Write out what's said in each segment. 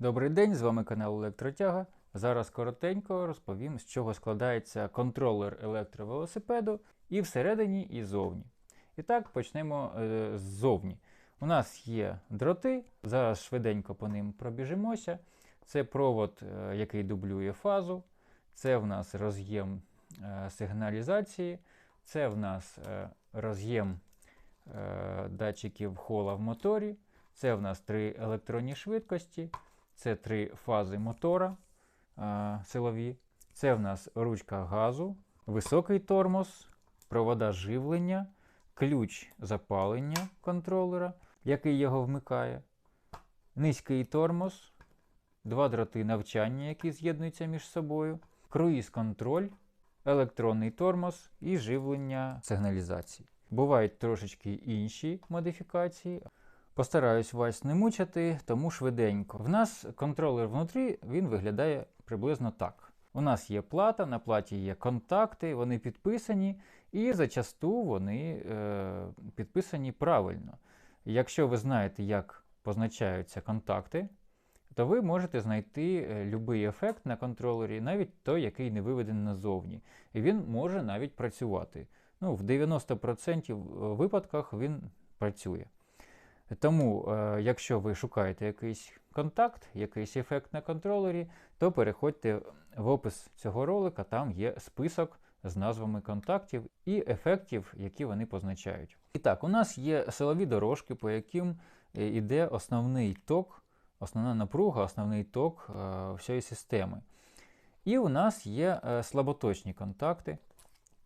Добрий день, з вами канал Електротяга. Зараз коротенько розповім, з чого складається контролер електровелосипеду і всередині, і зовні. І так, почнемо е, ззовні. У нас є дроти, зараз швиденько по ним пробіжимося. Це провод, е, який дублює фазу, це в нас роз'єм е, сигналізації, це в нас роз'єм датчиків хола в моторі, це в нас три електронні швидкості, це три фази мотора е, силові, це в нас ручка газу, високий тормоз, провода живлення, ключ запалення контролера, який його вмикає, низький тормоз, два дроти навчання, які з'єднуються між собою, круїз-контроль, електронний тормоз і живлення сигналізації. Бувають трошечки інші модифікації. Постараюсь вас не мучити, тому швиденько. В нас контролер внутрі він виглядає приблизно так. У нас є плата, на платі є контакти, вони підписані, і зачасту вони е, підписані правильно. Якщо ви знаєте, як позначаються контакти, то ви можете знайти будь-який ефект на контролері, навіть той, який не виведений назовні. І він може навіть працювати. Ну, В 90% випадках він працює. Тому, е, якщо ви шукаєте якийсь контакт, якийсь ефект на контролері, то переходьте в опис цього ролика, там є список з назвами контактів і ефектів, які вони позначають. І так, у нас є силові дорожки, по яким йде основний ток, основна напруга, основний ток е, всієї системи. І у нас є е, слаботочні контакти.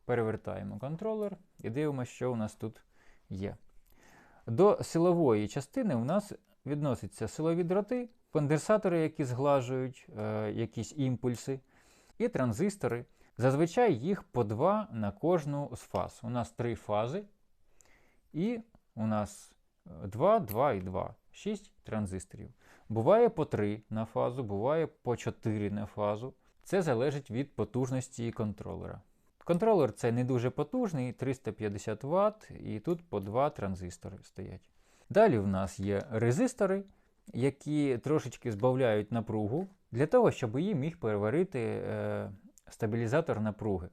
Перевертаємо контролер і дивимося, що у нас тут є. До силової частини у нас відносяться силові дроти, конденсатори, які зглажують е, якісь імпульси, і транзистори. Зазвичай їх по два на кожну з фаз. У нас три фази, і у нас 2, 2 і 2, 6 транзисторів. Буває по 3 на фазу, буває по 4 на фазу. Це залежить від потужності контролера. Контролер це не дуже потужний, 350 Вт, і тут по два транзистори стоять. Далі в нас є резистори, які трошечки збавляють напругу для того, щоб її міг переварити е, стабілізатор напруги.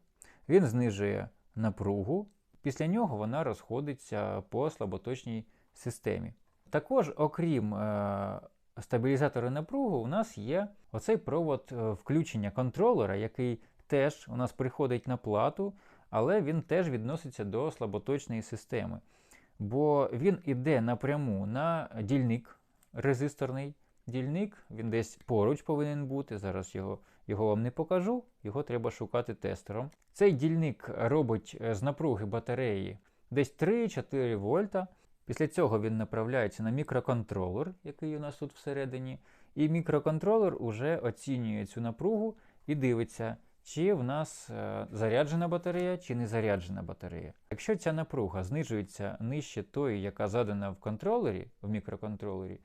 Він знижує напругу, після нього вона розходиться по слаботочній системі. Також, окрім е, стабілізатора напруги, у нас є оцей провод е, включення контролера, який теж у нас приходить на плату, але він теж відноситься до слаботочної системи. Бо він іде напряму на дільник резисторний. Дільник, він десь поруч повинен бути. Зараз його його вам не покажу, його треба шукати тестером. Цей дільник робить з напруги батареї десь 3-4 вольта. Після цього він направляється на мікроконтролер, який у нас тут всередині. І мікроконтролер уже оцінює цю напругу і дивиться, чи в нас е, заряджена батарея, чи не заряджена батарея. Якщо ця напруга знижується нижче тої, яка задана в контролері, в мікроконтролері,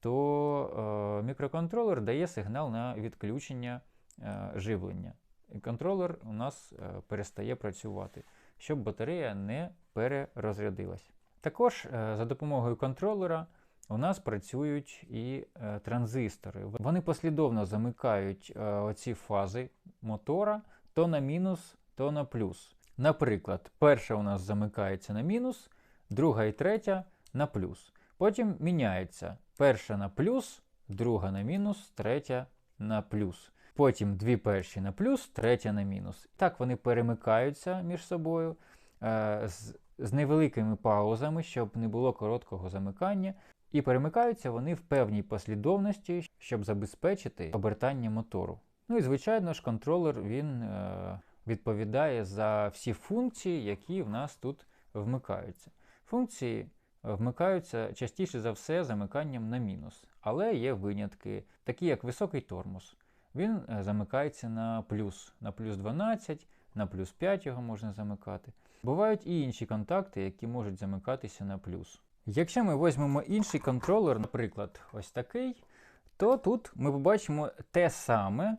то е, мікроконтролер дає сигнал на відключення е, живлення. І контролер у нас перестає працювати, щоб батарея не перерозрядилась. Також за допомогою контролера у нас працюють і е, транзистори. Вони послідовно замикають е, оці фази мотора то на мінус, то на плюс. Наприклад, перша у нас замикається на мінус, друга і третя на плюс. Потім міняється перша на плюс, друга на мінус, третя на плюс. Потім дві перші на плюс, третя на мінус. Так вони перемикаються між собою е, з, з невеликими паузами, щоб не було короткого замикання. І перемикаються вони в певній послідовності, щоб забезпечити обертання мотору. Ну і звичайно ж, контролер він е, відповідає за всі функції, які в нас тут вмикаються. Функції вмикаються частіше за все замиканням на мінус, але є винятки, такі як високий тормоз. Він е, замикається на плюс, на плюс 12, на плюс 5 його можна замикати. Бувають і інші контакти, які можуть замикатися на плюс. Якщо ми візьмемо інший контролер, наприклад, ось такий, то тут ми побачимо те саме,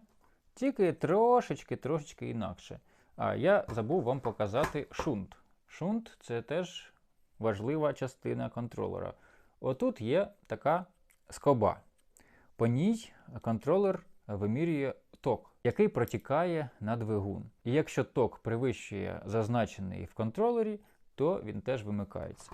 тільки трошечки-трошечки інакше. А я забув вам показати шунт. Шунт це теж важлива частина контролера. Отут є така скоба. По ній контролер вимірює ток, який протікає на двигун. І якщо ток перевищує зазначений в контролері, то він теж вимикається.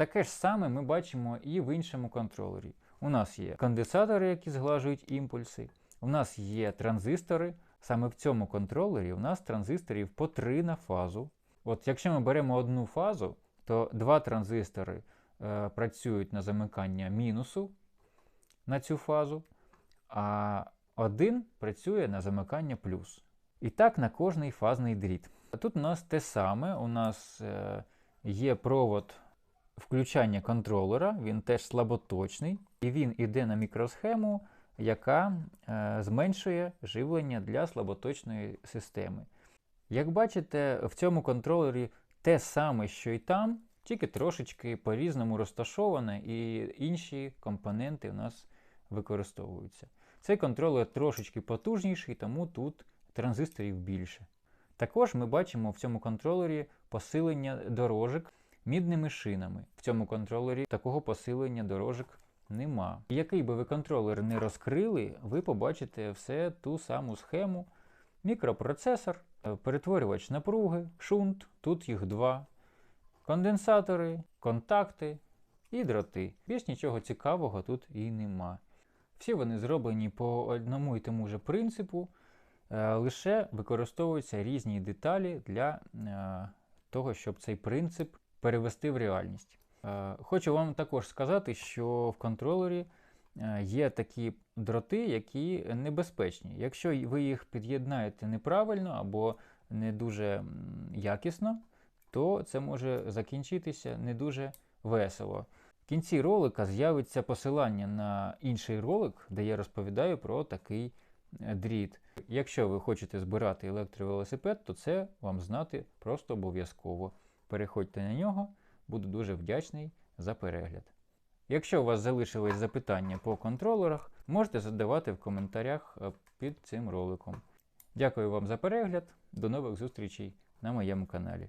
Таке ж саме ми бачимо і в іншому контролері. У нас є конденсатори, які зглажують імпульси. У нас є транзистори. Саме в цьому контролері у нас транзисторів по 3 на фазу. От якщо ми беремо одну фазу, то два транзистори е, працюють на замикання мінусу на цю фазу, а один працює на замикання плюс. І так на кожний фазний дріт. Тут у нас те саме. У нас е, є провод включання контролера, він теж слаботочний, і він іде на мікросхему, яка е, зменшує живлення для слаботочної системи. Як бачите, в цьому контролері те саме, що і там, тільки трошечки по-різному розташоване, і інші компоненти у нас використовуються. Цей контролер трошечки потужніший, тому тут транзисторів більше. Також ми бачимо в цьому контролері посилення дорожок мідними шинами. В цьому контролері такого посилення дорожок нема. Який би ви контролер не розкрили, ви побачите все ту саму схему. Мікропроцесор, перетворювач напруги, шунт, тут їх два, конденсатори, контакти і дроти. Більш нічого цікавого тут і нема. Всі вони зроблені по одному і тому же принципу, е, лише використовуються різні деталі для е, того, щоб цей принцип перевести в реальність. Е, Хочу вам також сказати, що в контролері е, є такі дроти, які небезпечні. Якщо ви їх під'єднаєте неправильно або не дуже якісно, то це може закінчитися не дуже весело. В кінці ролика з'явиться посилання на інший ролик, де я розповідаю про такий е, дріт. Якщо ви хочете збирати електровелосипед, то це вам знати просто обов'язково. Переходьте на нього, буду дуже вдячний за перегляд. Якщо у вас залишились запитання по контролерах, можете задавати в коментарях е, під цим роликом. Дякую вам за перегляд, до нових зустрічей на моєму каналі.